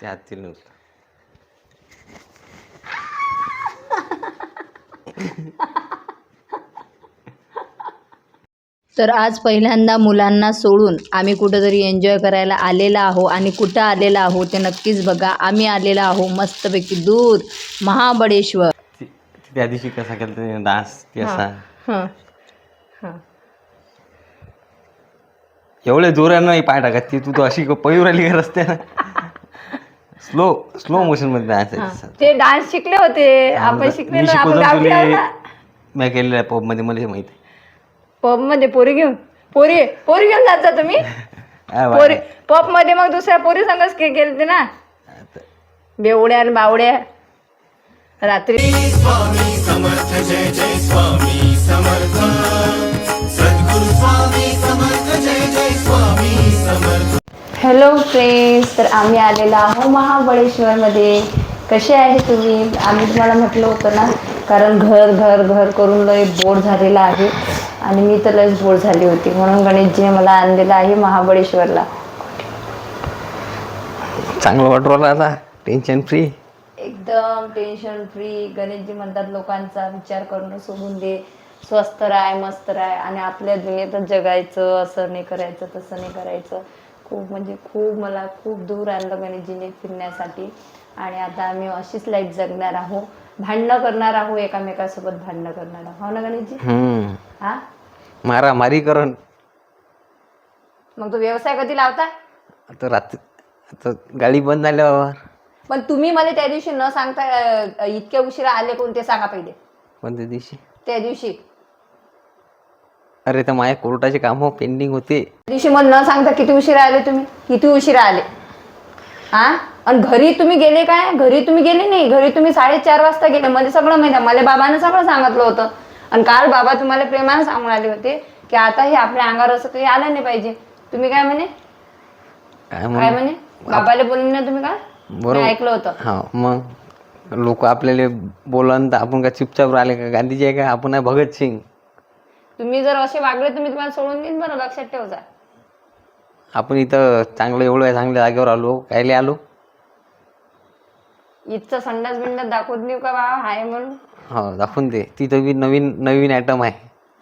त्या हातील नव्हतं. तर आज पहिल्यांदा मुलांना सोडून आम्ही कुठंतरी एन्जॉय करायला आलेला आहो आणि कुठं आलेला आहो ते नक्कीच बघा. आम्ही आलेला आहो मस्तपैकी दूर महाबळेश्वर. ती- ती त्या दिवशी कसा केला डान्स? ती असा हां हां. एवढे जोरानं नाही पाय टाकत ती. तू तो अशी पळून राहिली का रस्त्यानं. स्लो स्लो मोशनमध्ये डान्स आहे ते डान्स शिकले होते. आपण शिकले मी ना आपण शिकवतो गावी तुले आहो ना मी केलेलं आहे पबमध्ये मला हे माहिती आहे. पबमध्ये पोरी घेऊन? पोरी पोरी घेऊन जाता तुम्ही? काय बाय. पोरी पबमध्ये मग दुसऱ्या पोरी संगच के गेलते ना? बेवड्या आणि बावड्या. रात्री हॅलो फ्रेंड्स तर आम्ही आलेलो आहो महाबळेश्वरमध्ये. कसे आहे तुम्ही? आम्ही तुम्हाला म्हटलं होतं ना कारण घर घर घर करून लय बोर झालेलं आहे. आणि मी तर लयच बोर झाली होती. म्हणून गणेशजीने मला आणलेलं आहे महाबळेश्वरला. चांगलं वाटू राहिलं आता टेन्शन फ्री एकदम टेन्शन फ्री गणेशजी म्हणतात लोकांचा विचार करणं सोडून दे. स्वस्त राय मस्त राय. आणि आपल्या दुनियेतच जगायचं. असं नाही करायचं तसं नाही करायचं. खूप म्हणजे खूप मला खूप दूर आणलं गणेशजीने फिरण्यासाठी. आणि आता आम्ही अशीच लाईफ जगणार आहो भांडणं करणार आहो एकामेकासोबत भांडणं करणार आहो हो ना गणेशजी? हा? मारा मारी करण मग तो व्यवसाय कधी लावता? आता रात्री आता गाडी बंद झाल्यावर. पण तुम्ही मला त्या दिवशी न सांगता अं, इतक्या उशिरा आले कोणते सांगा पहिले? कोणत्या दिवशी? त्या दिवशी. अरे तर माझ्या कोर्टाचे कामं पेंडिंग होते. त्या दिवशी मग न सांगता किती उशिरा आले तुम्ही? किती उशिरा आले? हा आणि घरी तुम्ही गेले काय? घरी तुम्ही गेले नाही? घरी तुम्ही साडेचार वाजता गेले. मला सगळं माहिती मला बाबानं सगळं सांगितलं होतं. आणि काल बाबा तुम्हाला प्रेमानं सांगून आले होते की आता हे आपल्या अंगावर असं काही आलं नाही पाहिजे. तुम्ही काय म्हणे? काय म्हणे? बाबाला बोलले ना तुम्ही काय बरोबर. ऐकलं होतं. हा मग? लोक आपल्याला बोलन तर आपण काय चुपचाप राहिले का? गांधीजी आहे का? आपण आहे भगतसिंग. तुम्ही जर असे वागले तर मी तुम्हाला सोडून देईन. बरं लक्षात ठेवजा. आपण इथं चांगलं एवढं चांगल्या जागेवर आलो. कायले आलो? इथचं संडास बिंडास दाखवत नाही का बाबा हाय म्हणून. हो दाखवून दे. तिथं बी नवीन नवीन ॲटम आहे.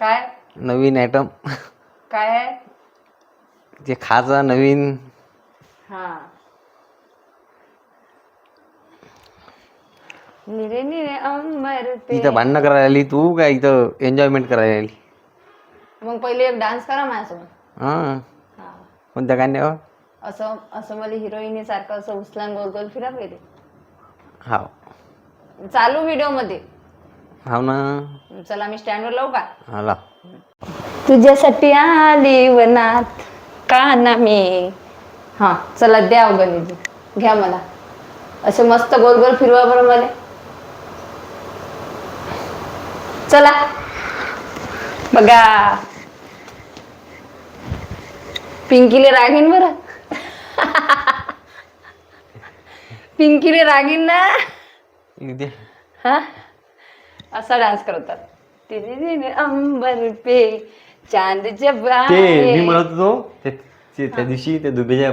काय? नवीन ॲटम काय आहे? जे खाजा नवीन. हा. निरे निरे अंबर पे. इथं भांडणं करायला आली तू का? इथं एन्जॉयमेंट करायला आली? मग पहिले एक डान्स करा माझ्यासोबत. हां. हा. कोणत्या गाण्यावर असं असं मला हिरोईनी सारखं असं उचलान गोल गोल फिरा पहिले. हाव. चालू व्हिडिओमध्ये हाव ना. चला मी स्टँडवर लावू का? आला तुझ्यासाठी आली वनात का ना मी. हा चला द्या गणित घ्या मला. असं मस्त गोल गोल फिरवा बरं मला. चला. बघा. पिंकीले रागीन बरं. पिंकीले रागीन ना. हा? असा डान्स करतात. तिने अंबर पे चांद जब ते. मी म्हणत होतो ते- ते त्या दिवशी ते दुबेच्या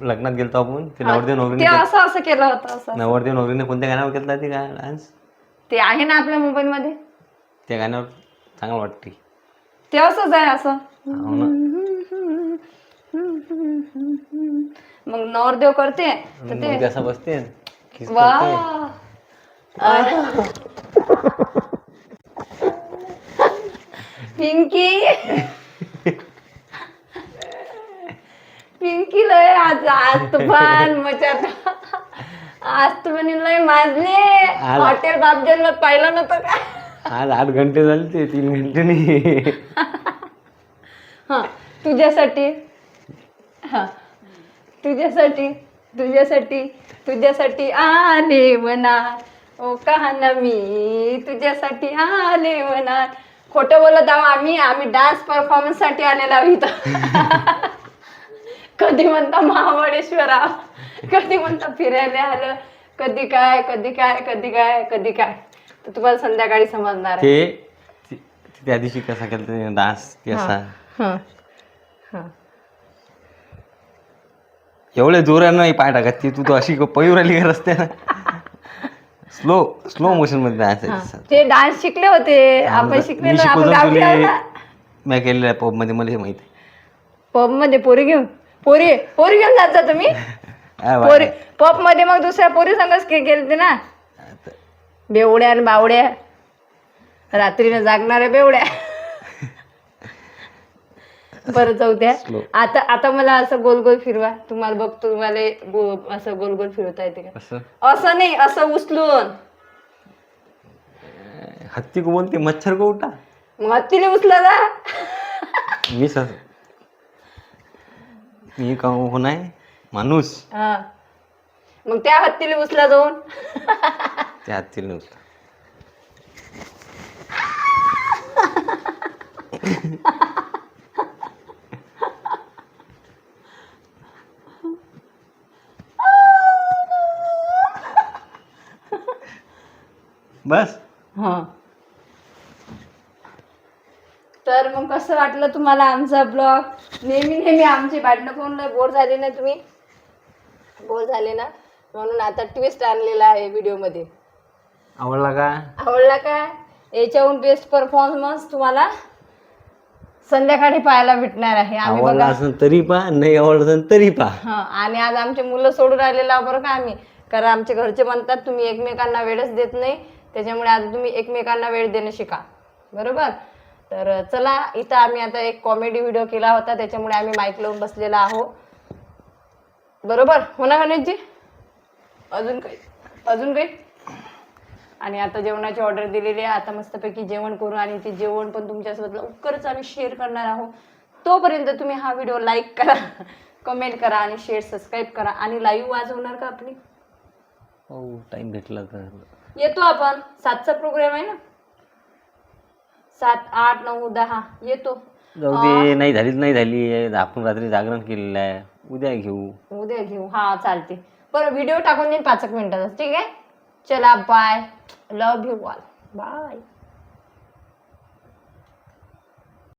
लग्नात गेलतो आपण ते नवरदेव ते नवरीने असं असं केलं होतं असं नवरदेव नवरीने कोणत्या गाण्यावर केला ते का डान्स? ते आहे ना आपल्या मोबाईल मध्ये त्या गाण्यावर चांगलं वाटते ते असंच आहे असं. हो ना. मग नवरदेव करते. तर ते मग बसते kiss वा. करते. पिंकी. पिंकी लय आज आज तुफान मचात. आज तुम्ही लय माजले. आज- हॉटेल बापजन पाहिलं नव्हतं का? आज आठ घंटे झाले ते तीन घंटे नाही. हा तुझ्यासाठी. हा. तुझ्यासाठी तुझ्यासाठी तुझ्यासाठी आले मनात ओ कहाना मी तुझ्यासाठी आले मनात खोटं बोलत आहो आम्ही आम्ही डान्स परफॉर्मन्ससाठी आलेलो आहोत इथं. कधी म्हणता महाबळेश्वर कधी म्हणता फिरायला आलं कधी काय कधी काय कधी काय कधी काय. तर तुम्हाला संध्याकाळी समजणार आहे. ते त्या दिवशी कसा केला डान्स असा हा हा. एवढ्या जोरानं नाही पाय टाकत ती तू तर अशी पळू राहिली का रस्त्यानं? स्लो स्लो मोशनमध्ये सर ते डान्स शिकले होते. आपण शिकले मी ना आपण शिकवतो गावी आहो ना. मी केलेलं आहे पबमध्ये मला हे माहिती पबमध्ये पोरी घेऊन पोरी पोरी घेऊन जाता तुम्ही? बा- पोरी पबमध्ये मग दुसऱ्या पोरी संगच के गेलते ना? बेवड्या आणि बावड्या. रात्रीनं जागणाऱ्या बेवड्या. बरं जाऊ द्या. Slow. आता आता मला असं गोल गोल फिरवा. तुम्हाला बघतो तुम्हाला गो- असं गोल गोल फिरवता येते का? असं? असं नाही असं उचलून. हत्ती को बोलते मच्छर को उठा. मग हत्तीने उचला जा मी सर मी का हो नाही? माणूस. हा. मग त्या हत्तीने उचला जाऊन. त्या हत्तीला उचला. बस. हा. तर मग कसं वाटलं तुम्हाला आमचा ब्लॉग? नेहमी नेहमी आमची भांडणं लय बोर झाले ना तुम्ही? बोर झाले ना? म्हणून आता ट्विस्ट आणलेला आहे व्हिडिओमध्ये. आवडला का? आवडला काय याच्याहून बेस्ट परफॉर्मन्स तुम्हाला संध्याकाळी पाहायला भेटणार आहे. आम्ही आवडला बघा. असेल तरी पा नाही आवडलं असेल तरी पा हा आणि आज आमचे मुलं सोडून राहिलेलं बरं का आम्ही? कारण आमचे घरचे म्हणतात तुम्ही एकमेकांना वेळच देत नाही. त्याच्यामुळे आता तुम्ही एकमेकांना वेळ देणं शिका. बरोबर? तर चला इथं आम्ही आता एक कॉमेडी व्हिडिओ केला होता त्याच्यामुळे आम्ही माईक लावून बसलेला आहो बरोबर? हो ना गणेशजी? अजून काही? अजून काही? आणि आता जेवणाची ऑर्डर दिलेली आहे. आता मस्तपैकी जेवण करू आणि ते जेवण पण तुमच्यासोबत लवकरच आम्ही शेअर करणार आहोत. तोपर्यंत तुम्ही हा व्हिडिओ लाईक करा कमेंट करा आणि शेअर सबस्क्राईब करा. आणि लाईव्ह वाजवणार का आपली? हो टाइम भेटला तर. येतो आपण. सातचा प्रोग्राम आहे ना? सात आठ नऊ दहा. येतो. जाऊ दे नाही झालीच नाही झाली. आपण रात्री जागरण केलेलं आहे. उद्या घेऊ. उद्या घेऊ. हा चालते. बरं व्हिडिओ टाकून देईन पाच एक मिनिटाचा ठीक आहे? चला bye love you all bye